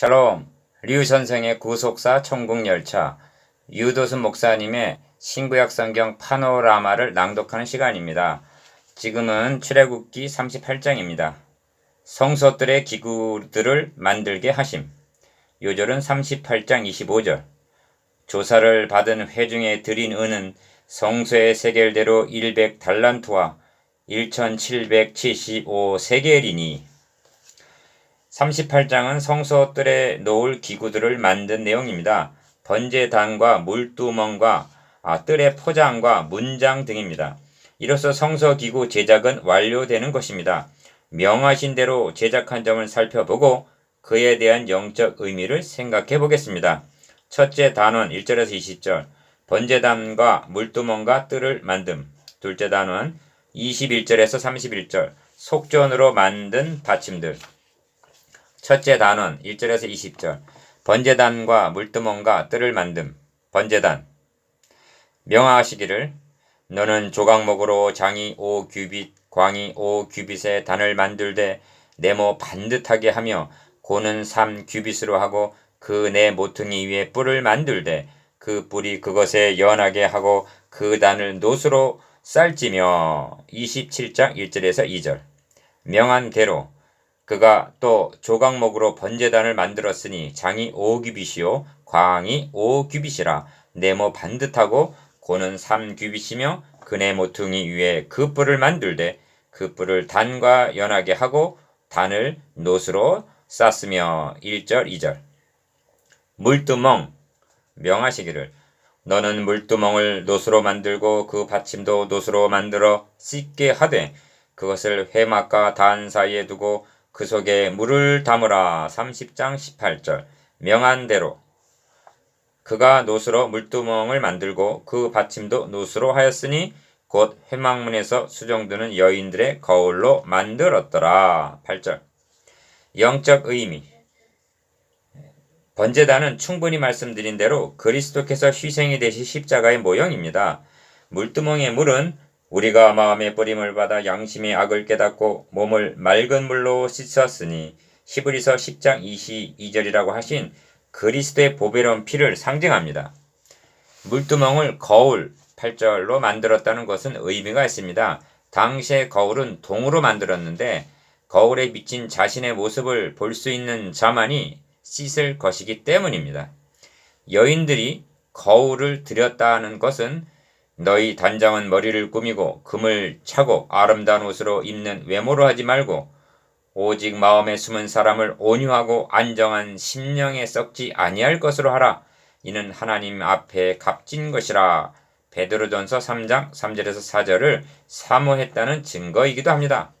샬롬, 류 선생의 구속사 천국열차, 유도순 목사님의 신구약 성경 파노라마를 낭독하는 시간입니다. 지금은 출애굽기 38장입니다. 성소들의 기구들을 만들게 하심. 요절은 38장 25절. 조사를 받은 회중에 드린 은은 성소의 세겔대로 100달란트와 1775세겔이니 38장은 성소뜰에 놓을 기구들을 만든 내용입니다. 번제단과 물두멍과 아, 뜰의 포장과 문장 등입니다. 이로써 성서 기구 제작은 완료되는 것입니다. 명하신 대로 제작한 점을 살펴보고 그에 대한 영적 의미를 생각해 보겠습니다. 첫째 단원 1절에서 20절 번제단과 물두멍과 뜰을 만듦 둘째 단원 21절에서 31절 속전으로 만든 받침들 첫째 단원 1절에서 20절. 번제단과 물두멍과 뜰을 만듦 번제단. 명하시기를 너는 조각목으로 장이 5규빗 광이 5규빗의 단을 만들되 네모 반듯하게 하며 고는 3규빗으로 하고 그네 모퉁이 위에 뿔을 만들되 그 뿔이 그것에 연하게 하고 그 단을 노수로 쌀지며. 27장 1절에서 2절. 명한 대로 그가 또 조각목으로 번제단을 만들었으니 장이 5규빗이요. 광이 5규빗이라 네모 반듯하고 고는 3규빗이며 그네 모퉁이 위에 그 뿔을 만들되 그 뿔을 단과 연하게 하고 단을 노수로 쌌으며 1절 2절. 물두멍 명하시기를. 너는 물두멍을 노수로 만들고 그 받침도 노수로 만들어 씻게 하되 그것을 회막과 단 사이에 두고 그 속에 물을 담으라. 30장 18절. 명한 대로. 그가 노수로 물두멍을 만들고 그 받침도 노수로 하였으니 곧 회막문에서 수정두는 여인들의 거울로 만들었더라. 8절. 영적 의미. 번제단은 충분히 말씀드린 대로 그리스도께서 희생이 되신 십자가의 모형입니다. 물두멍의 물은 우리가 마음의 뿌림을 받아 양심의 악을 깨닫고 몸을 맑은 물로 씻었으니 히브리서 10장 22절이라고 하신 그리스도의 보배로운 피를 상징합니다. 물두멍을 거울 8절로 만들었다는 것은 의미가 있습니다. 당시의 거울은 동으로 만들었는데 거울에 비친 자신의 모습을 볼 수 있는 자만이 씻을 것이기 때문입니다. 여인들이 거울을 들였다는 것은 너희 단장은 머리를 꾸미고 금을 차고 아름다운 옷으로 입는 외모로 하지 말고 오직 마음에 숨은 사람을 온유하고 안정한 심령에 썩지 아니할 것으로 하라. 이는 하나님 앞에 값진 것이라. 베드로전서 3장 3절에서 4절을 사모했다는 증거이기도 합니다.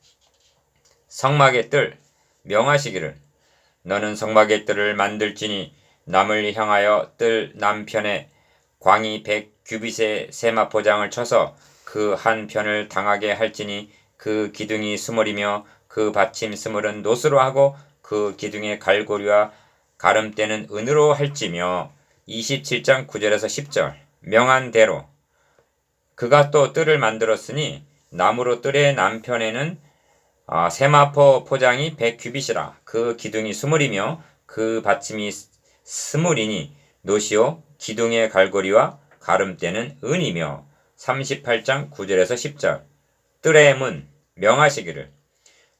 성막의 뜰 명하시기를 너는 성막의 뜰을 만들지니 남을 향하여 뜰 남편에 광이 백 규빗의 세마포장을 쳐서 그 한 편을 당하게 할지니 그 기둥이 스물이며 그 받침 스물은 노스로 하고 그 기둥의 갈고리와 가름대는 은으로 할지며 27장 9절에서 10절 명한 대로. 그가 또 뜰을 만들었으니 나무로 뜰의 남편에는 아, 세마포 포장이 100규빗이라 그 기둥이 스물이며 그 받침이 스물이니 노시오 기둥의 갈고리와 가름대는 은이며 38장 9절에서 10절. 뜰의 문 명하시기를.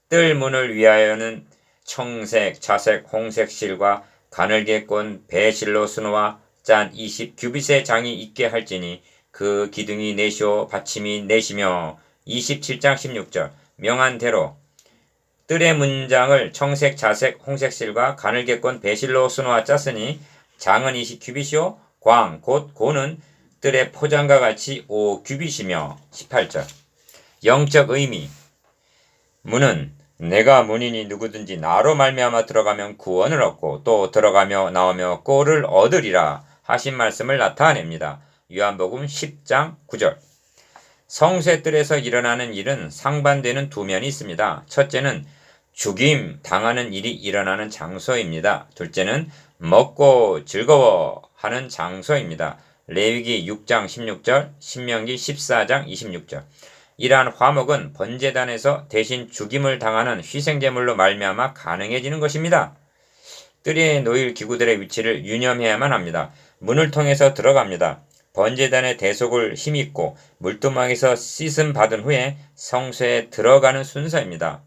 뜰 문을 위하여는 청색, 자색, 홍색 실과 가늘게 꼰 배실로 수놓아 짠 20규빗의 장이 있게 할지니 그 기둥이 내시오 받침이 내시며 27장 16절. 명한 대로 뜰의 문장을 청색, 자색, 홍색 실과 가늘게 꼰 배실로 수놓아 짰으니 장은 20규빗이요 광, 곧 고는 뜰의 포장과 같이 5규빗이며 18절 영적 의미 문은 내가 문인이 누구든지 나로 말미암아 들어가면 구원을 얻고 또 들어가며 나오며 꼴을 얻으리라 하신 말씀을 나타냅니다. 요한복음 10장 9절 성쇠뜰에서 일어나는 일은 상반되는 두 면이 있습니다. 첫째는 죽임 당하는 일이 일어나는 장소입니다. 둘째는 먹고 즐거워 하는 장소입니다. 레위기 6장 16절, 신명기 14장 26절. 이러한 화목은 번제단에서 대신 죽임을 당하는 희생제물로 말미암아 가능해지는 것입니다. 뜰에 놓일 기구들의 위치를 유념해야만 합니다. 문을 통해서 들어갑니다. 번제단의 대속을 힘입고 물두멍에서 씻음 받은 후에 성소에 들어가는 순서입니다.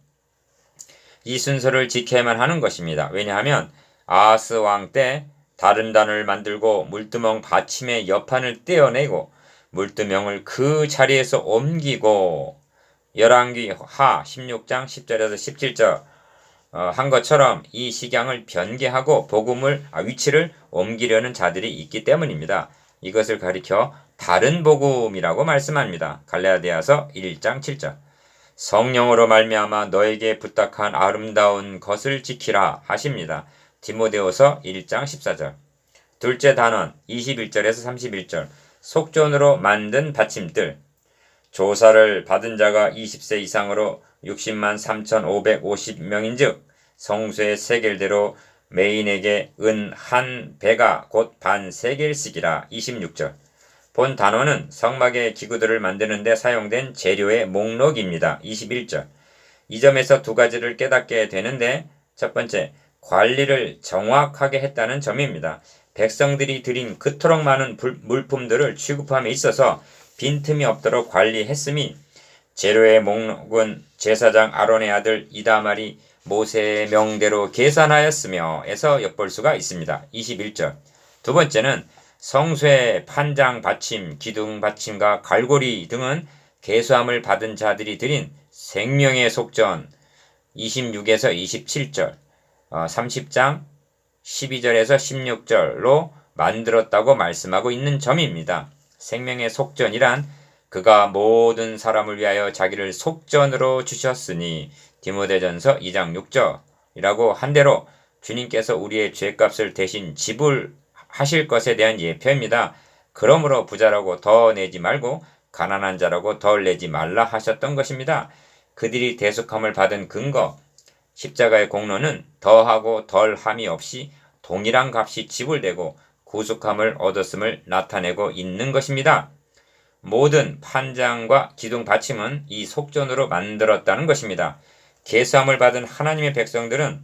이 순서를 지켜야만 하는 것입니다. 왜냐하면 아하스 왕 때 다른 단을 만들고 물두멍 받침의 옆판을 떼어내고 물두멍을 그 자리에서 옮기고 열왕기 하 16장 10절에서 17절 어, 한 것처럼 이 식양을 변개하고 복음을 아, 위치를 옮기려는 자들이 있기 때문입니다. 이것을 가리켜 다른 복음이라고 말씀합니다. 갈라디아서 1장 7절. 성령으로 말미암아 너에게 부탁한 아름다운 것을 지키라 하십니다. 디모데후서 1장 14절. 둘째 단원 21절에서 31절. 속전으로 만든 받침들. 조사를 받은 자가 20세 이상으로 60만 3,550명인 즉 성수의 세겔대로 메인에게 은 한 배가 곧 반 세겔씩이라 26절. 본 단어는 성막의 기구들을 만드는데 사용된 재료의 목록입니다. 21절. 이 점에서 두 가지를 깨닫게 되는데 첫 번째, 관리를 정확하게 했다는 점입니다. 백성들이 드린 그토록 많은 불- 물품들을 취급함에 있어서 빈틈이 없도록 관리했음이 재료의 목록은 제사장 아론의 아들 이다말이 모세의 명대로 계산하였으며 에서 엿볼 수가 있습니다. 21절. 두 번째는 성소의 판장 받침, 기둥 받침과 갈고리 등은 개수함을 받은 자들이 드린 생명의 속전 26에서 27절, 어, 30장 12절에서 16절로 만들었다고 말씀하고 있는 점입니다. 생명의 속전이란 그가 모든 사람을 위하여 자기를 속전으로 주셨으니 디모데전서 2장 6절이라고 한 대로 주님께서 우리의 죄값을 대신 지불하실 것에 대한 예표입니다. 그러므로 부자라고 더 내지 말고 가난한 자라고 덜 내지 말라 하셨던 것입니다. 그들이 대속함을 받은 근거 십자가의 공로는 더하고 덜함이 없이 동일한 값이 지불되고 구속함을 얻었음을 나타내고 있는 것입니다. 모든 판장과 기둥 받침은 이 속전으로 만들었다는 것입니다. 계수함을 받은 하나님의 백성들은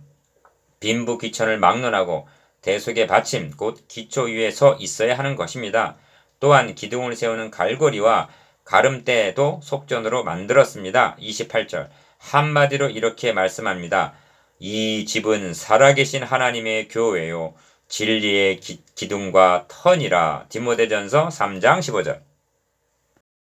빈부 귀천을 막론하고 대속의 받침 곧 기초 위에 서 있어야 하는 것입니다. 또한 기둥을 세우는 갈고리와 가름대도 속전으로 만들었습니다. 28절 한마디로 이렇게 말씀합니다. 이 집은 살아계신 하나님의 교회요. 진리의 기, 기둥과 턴이라. 디모데전서 3장 15절